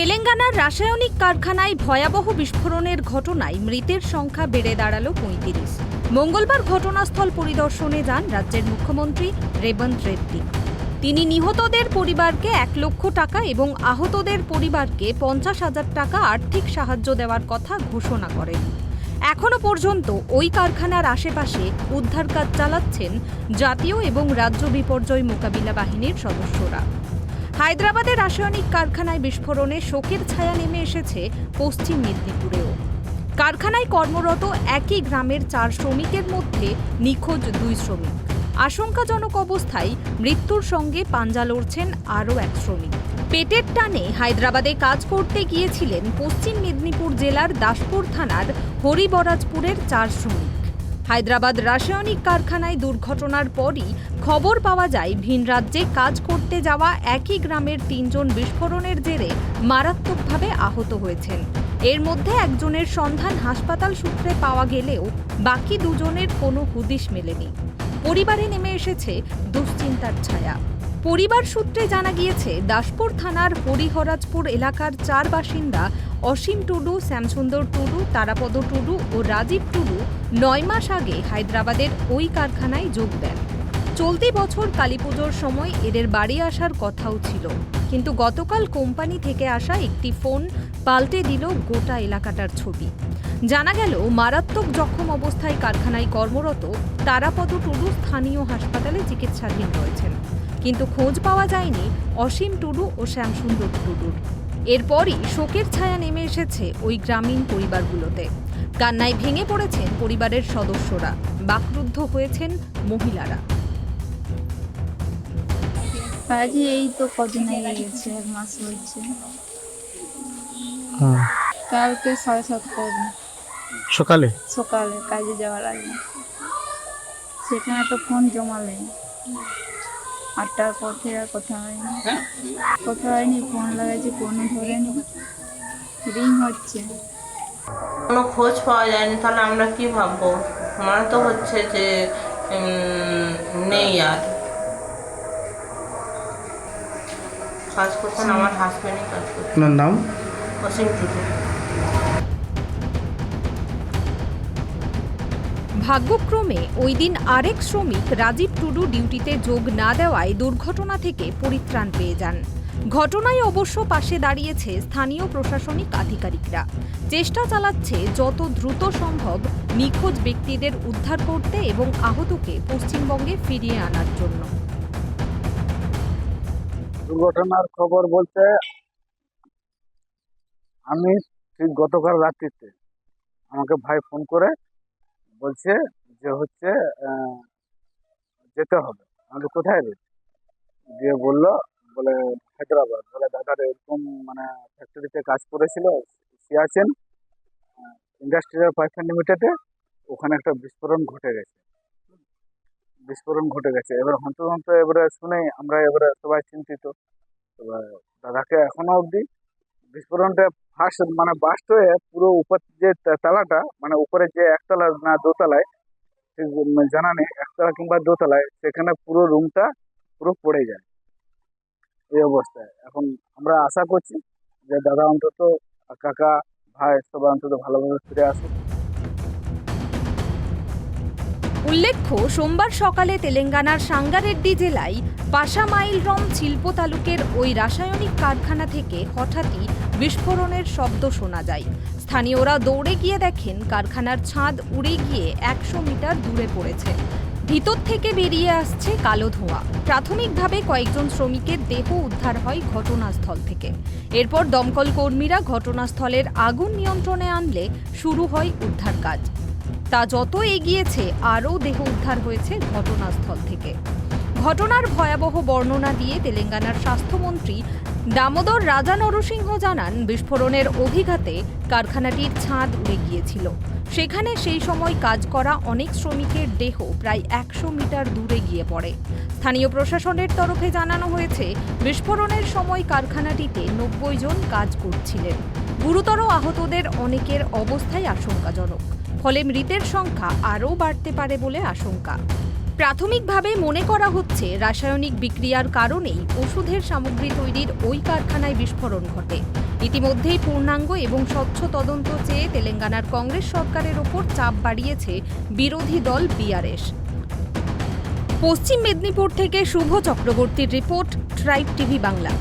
তেলেঙ্গানার রাসায়নিক কারখানায় ভয়াবহ বিস্ফোরণের ঘটনায় মৃতের সংখ্যা বেড়ে দাঁড়াল পঁয়ত্রিশ। মঙ্গলবার ঘটনাস্থল পরিদর্শনে যান রাজ্যের মুখ্যমন্ত্রী রেবন্ত রেড্ডি। তিনি নিহতদের পরিবারকে এক লক্ষ টাকা এবং আহতদের পরিবারকে পঞ্চাশ হাজার টাকা আর্থিক সাহায্য দেওয়ার কথা ঘোষণা করেন। এখনও পর্যন্ত ওই কারখানার আশেপাশে উদ্ধার কাজ চালাচ্ছেন জাতীয় এবং রাজ্য বিপর্যয় মোকাবিলা বাহিনীর সদস্যরা। হায়দ্রাবাদের রাসায়নিক কারখানায় বিস্ফোরণে শোকের ছায়া নেমে এসেছে পশ্চিম মেদিনীপুরেও। কারখানায় কর্মরত একই গ্রামের চার শ্রমিকের মধ্যে নিখোঁজ দুই শ্রমিক। আশঙ্কাজনক অবস্থায় মৃত্যুর সঙ্গে পাঞ্জা লড়ছেন আরও এক শ্রমিক। পেটের টানে হায়দ্রাবাদে কাজ করতে গিয়েছিলেন পশ্চিম মেদিনীপুর জেলার দাসপুর থানার হরিবরাজপুরের চার শ্রমিক। হায়দ্রাবাদ রাসায়নিক কারখানায় দুর্ঘটনার পরই খবর পাওয়া যায়, ভিন রাজ্যে কাজ করতে যাওয়া একই গ্রামের তিনজন বিস্ফোরণের জেরে মারাত্মকভাবে আহত হয়েছেন। এর মধ্যে একজনের সন্ধান হাসপাতাল সূত্রে পাওয়া গেলেও বাকি দুজনের কোনো হুদিশ মেলেনি। পরিবারে নেমে এসেছে দুশ্চিন্তার ছায়া। পরিবার সূত্রে জানা গিয়েছে, দাসপুর থানার হরিহরাজপুর এলাকার চার বাসিন্দা অসীম টুডু, শ্যামসুন্দর টুডু, তারাপদ টুডু ও রাজীব টুডু নয় মাস আগে হায়দ্রাবাদের ওই কারখানায় যোগ দেন। চলতি বছর কালীপুজোর সময় এদের বাড়ি আসার কথাও ছিল। কিন্তু গতকাল কোম্পানি থেকে আসা একটি ফোন পাল্টে দিল গোটা এলাকাটার ছবি। জানা গেল, মারাত্মক জখম অবস্থায় কারখানায় কর্মরত তারাপদ টুডু স্থানীয় হাসপাতালে চিকিৎসাধীন রয়েছেন। কিন্তু খোঁজ পাওয়া যায়নি অসীম টুডু ও শ্যামসুন্দর টুডুর। এরপরই শোকের ছায়া নেমে এসেছে ওই গ্রামীণ পরিবারগুলোতে। কান্নায় ভেঙে পড়েছেন পরিবারের সদস্যরা বাকরুদ্ধ হয়েছেন মহিলারা। কাজে এই তো কদিন আগে গেছে এক মাস হচ্ছে হ্যাঁ। কালকে সাড়ে সাতটার সকালে? সকালে কাজে যাওয়ার আগে। সেখানে তো ফোন জমালে আটটার পর থেকে আর কথা হয়নি। কথা হয়নি ফোন লাগাইছি ফোনও ধরেনি। রিং হচ্ছে। কোনো খোঁজ পাওয়া যায়নি তাহলে আমরা কি ভাববো? মনে তো হচ্ছে যে উম, নেই আর। কাজ করছেন আমার হাজব্যান্ডই কাজ করছে। আপনার নাম? অসীম টুটু ভাগ্যক্রমে ওই দিন আরেক শ্রমিক রাজীব টুডু ডিউটিতে যোগ না দেওয়ায় দুর্ঘটনা থেকে পরিত্রাণ পেয়ে যান। ঘটনায় অবশ্য পাশে দাঁড়িয়েছে স্থানীয় প্রশাসনিক আধিকারিকরা। চেষ্টা চালাচ্ছে যত দ্রুত সম্ভব নিখোঁজ ব্যক্তিদের উদ্ধার করতে এবং আহতকে পশ্চিমবঙ্গে ফিরিয়ে আনার জন্য। দুর্ঘটনার খবর বলতে আমি ঠিক গতকাল রাত্রিতে আমাকে ভাই ফোন করে বলছে যে হচ্ছে যেতে হবে। আমি কোথায় রে? দিয়ে বলল, বলে হায়দ্রাবাদ। বলে দাদার এরকম মানে ফ্যাক্টরিতে কাজ করেছিল সিয়াচেন ইন্ডাস্ট্রিয়াল পাইপেন লিমিটেডে ওখানে একটা বিস্ফোরণ ঘটে গেছে। বিস্ফোরণ ঘটে গেছে। এবার হন্তদন্ত এবারে শুনে আমরা এবারে সবাই চিন্তিত। এবার দাদাকে এখনও অবধি বিস্ফোরণটা ফার্স্ট মানে বাস্ট হয়ে পুরো উপর যে তালাটা মানে উপরে যে একতলা না দোতলায়, ঠিক জানা নেই, একতলা কিংবা দোতলায়, সেখানে পুরো রুমটা পুরো পড়ে যায়। এই অবস্থায়। এখন আমরা আশা করছি যে দাদা অন্তত, কাকা, ভাই সবাই অন্তত ভালোভাবে ফিরে আসুক। উল্লেখ্য, সোমবার সকালে তেলেঙ্গানার সাঙ্গারেড্ডি জেলায় পাশামাইলরম শিল্প তালুকের ওই রাসায়নিক কারখানা থেকে হঠাৎই বিস্ফোরণের শব্দ শোনা যায়। স্থানীয়রা দৌড়ে গিয়ে দেখেন, কারখানার ছাদ উড়ে গিয়ে একশো মিটার দূরে পড়েছে। ভিতর থেকে বেরিয়ে আসছে কালো ধোঁয়া। প্রাথমিকভাবে কয়েকজন শ্রমিকের দেহ উদ্ধার হয় ঘটনাস্থল থেকে। এরপর দমকল কর্মীরা ঘটনাস্থলের আগুন নিয়ন্ত্রণে আনলে শুরু হয় উদ্ধার কাজ। তা যত এগিয়েছে, আরও দেহ উদ্ধার হয়েছে ঘটনাস্থল থেকে। ঘটনার ভয়াবহ বর্ণনা দিয়ে তেলেঙ্গানার স্বাস্থ্যমন্ত্রী দামোদর রাজা নরসিংহ জানান, বিস্ফোরণের অভিঘাতে কারখানাটির ছাদ উড়ে গিয়েছিল। সেখানে সেই সময় কাজ করা অনেক শ্রমিকের দেহ প্রায় একশো মিটার দূরে গিয়ে পড়ে। স্থানীয় প্রশাসনের তরফে জানানো হয়েছে, বিস্ফোরণের সময় কারখানাটিতে নব্বই জন কাজ করছিলেন। গুরুতর আহতদের অনেকের অবস্থাই আশঙ্কাজনক। ফলে মৃতের সংখ্যা আরও বাড়তে পারে বলে আশঙ্কা। প্রাথমিকভাবে মনে করা হচ্ছে রাসায়নিক বিক্রিয়ার কারণেই ওষুধের সামগ্রী তৈরির ওই কারখানায় বিস্ফোরণ ঘটে। ইতিমধ্যেই পূর্ণাঙ্গ এবং স্বচ্ছ তদন্ত চেয়ে তেলেঙ্গানার কংগ্রেস সরকারের ওপর চাপ বাড়িয়েছে বিরোধী দল বিআরএস। পশ্চিম মেদিনীপুর থেকে শুভ চক্রবর্তীর রিপোর্ট, ট্রাইব টিভি বাংলা।